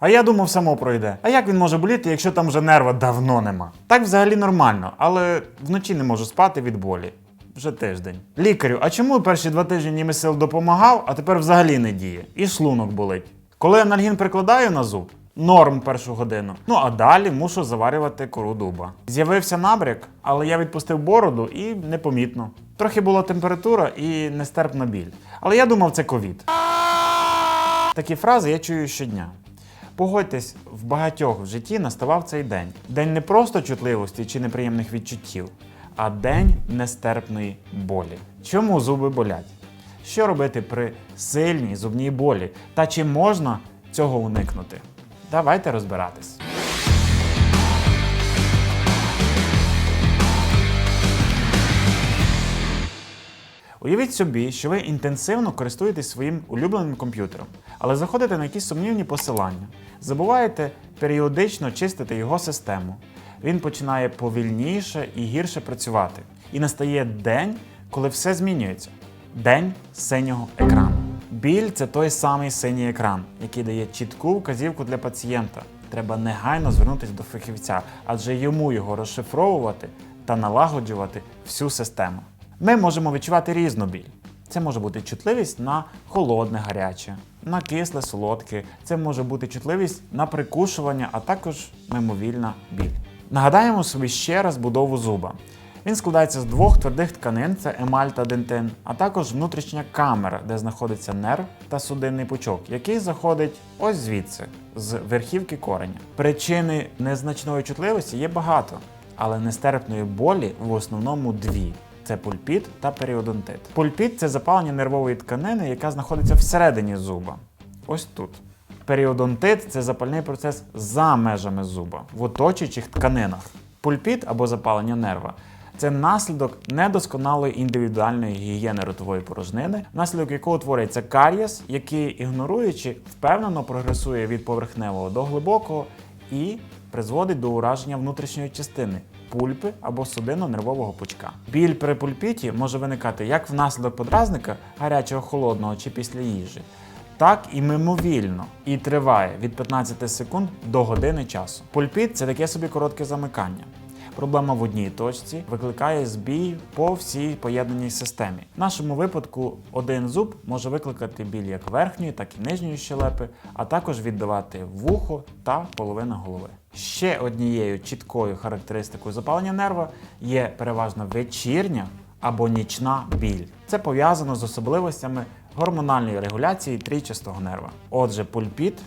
А я думав, само пройде. А як він може боліти, якщо там вже нерва давно нема? Так взагалі нормально, але вночі не можу спати від болі. Вже тиждень. Лікарю, а чому перші два тижні німесил допомагав, а тепер взагалі не діє? І шлунок болить. Коли анальгін прикладаю на зуб, норм першу годину. Ну а далі мушу заварювати кору дуба. З'явився набряк, але я відпустив бороду і непомітно. Трохи була температура і нестерпна біль. Але я думав, це ковід. Такі фрази я чую щодня. Погодьтесь, в багатьох в житті наставав цей день. День не просто чутливості чи неприємних відчуттів, а день нестерпної болі. Чому зуби болять? Що робити при сильній зубній болі? Та чи можна цього уникнути? Давайте розбиратись. Уявіть собі, що ви інтенсивно користуєтесь своїм улюбленим комп'ютером, але заходите на якісь сумнівні посилання, забуваєте періодично чистити його систему. Він починає повільніше і гірше працювати. І настає день, коли все змінюється день синього екрану. Біль це той самий синій екран, який дає чітку вказівку для пацієнта. Треба негайно звернутися до фахівця, адже йому його розшифровувати та налагоджувати всю систему. Ми можемо відчувати різну біль. Це може бути чутливість на холодне гаряче, на кисле солодке, це може бути чутливість на прикушування, а також мимовільна біль. Нагадаємо собі ще раз будову зуба. Він складається з двох твердих тканин це емаль та дентин, а також внутрішня камера, де знаходиться нерв та судинний пучок, який заходить ось звідси, з верхівки кореня. Причини незначної чутливості є багато, але нестерпної болі в основному дві. Це пульпіт та періодонтит. Пульпіт це запалення нервової тканини, яка знаходиться всередині зуба. Ось тут. Періодонтит це запальний процес за межами зуба, в оточуючих тканинах. Пульпіт або запалення нерва це наслідок недосконалої індивідуальної гігієни ротової порожнини, внаслідок якого утворюється карієс, який, ігноруючи, впевнено прогресує від поверхневого до глибокого і призводить до ураження внутрішньої частини пульпи або судинно-нервового пучка. Біль при пульпіті може виникати як внаслідок подразника гарячого, холодного чи після їжі, так і мимовільно, і триває від 15 секунд до години часу. Пульпіт це таке собі коротке замикання. Проблема в одній точці викликає збій по всій поєднаній системі. В нашому випадку один зуб може викликати біль як верхньої, так і нижньої щелепи, а також віддавати вухо та половина голови. Ще однією чіткою характеристикою запалення нерва є переважно вечірня або нічна біль. Це пов'язано з особливостями гормональної регуляції трійчастого нерва. Отже, пульпіт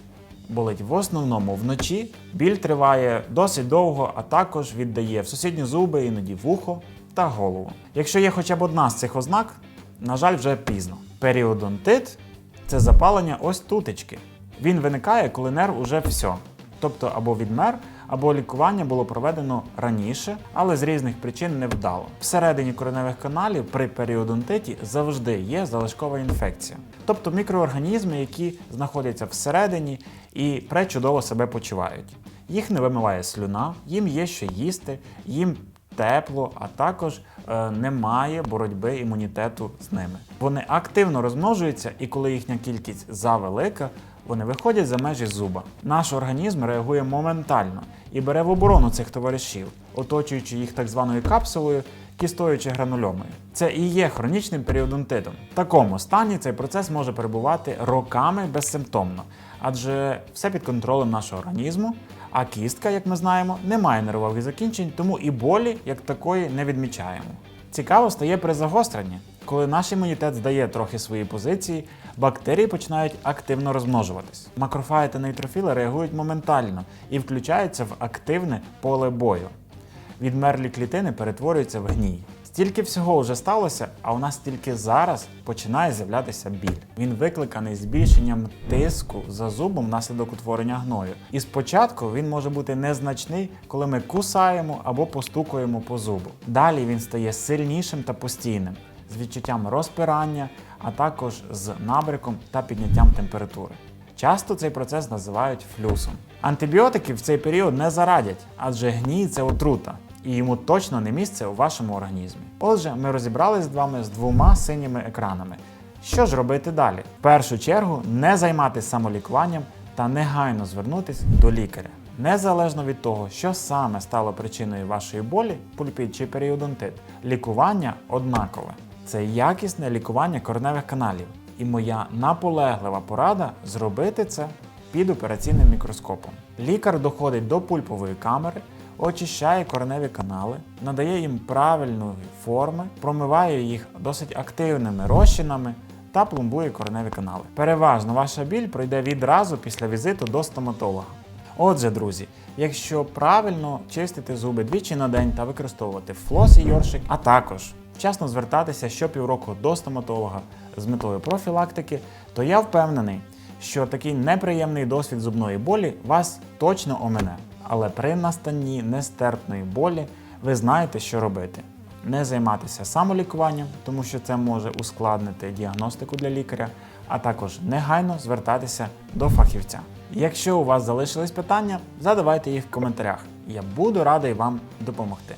болить в основному вночі. Біль триває досить довго, а також віддає в сусідні зуби, іноді вухо та голову. Якщо є хоча б одна з цих ознак, на жаль, вже пізно. Періодонтит це запалення ось тутечки. Він виникає, коли нерв уже все. Тобто або відмер, або лікування було проведено раніше, але з різних причин невдало. Всередині кореневих каналів при періодонтиті завжди є залишкова інфекція, тобто мікроорганізми, які знаходяться всередині і пречудово себе почувають. Їх не вимиває слюна, їм є що їсти, їм тепло, а також е, немає боротьби імунітету з ними. Вони активно розмножуються, і коли їхня кількість завелика, вони виходять за межі зуба. Наш організм реагує моментально і бере в оборону цих товаришів, оточуючи їх так званою капсулою, кістою чи гранульомою. Це і є хронічним періодонтитом. В такому стані цей процес може перебувати роками безсимптомно, адже все під контролем нашого організму. А кістка, як ми знаємо, не має нервових закінчень, тому і болі як такої не відмічаємо. Цікаво стає при загостренні. Коли наш імунітет здає трохи свої позиції, бактерії починають активно розмножуватись. Макрофаги та нейтрофіли реагують моментально і включаються в активне поле бою. Відмерлі клітини перетворюються в гній. Стільки всього вже сталося, а у нас тільки зараз починає з'являтися біль. Він викликаний збільшенням тиску за зубом внаслідок утворення гною. І спочатку він може бути незначний, коли ми кусаємо або постукуємо по зубу. Далі він стає сильнішим та постійним, з відчуттям розпирання, а також з набриком та підняттям температури. Часто цей процес називають флюсом. Антибіотики в цей період не зарадять, адже гній це отрута, і йому точно не місце у вашому організмі. Отже, ми розібрались з вами з двома синіми екранами. Що ж робити далі? В першу чергу не займатися самолікуванням та негайно звернутися до лікаря. Незалежно від того, що саме стало причиною вашої болі, пульпіт чи періодонтит, лікування однакове. Це якісне лікування кореневих каналів. І моя наполеглива порада зробити це під операційним мікроскопом. Лікар доходить до пульпової камери, очищає кореневі канали, надає їм правильної форми, промиває їх досить активними розчинами та пломбує кореневі канали. Переважно ваша біль пройде відразу після візиту до стоматолога. Отже, друзі, якщо правильно чистити зуби двічі на день та використовувати флос і йоршик, а також вчасно звертатися щопівроку до стоматолога з метою профілактики, то я впевнений, що такий неприємний досвід зубної болі вас точно омине. Але при настанні нестерпної болі ви знаєте, що робити. Не займатися самолікуванням, тому що це може ускладнити діагностику для лікаря, а також негайно звертатися до фахівця. Якщо у вас залишились питання, задавайте їх в коментарях. Я буду радий вам допомогти.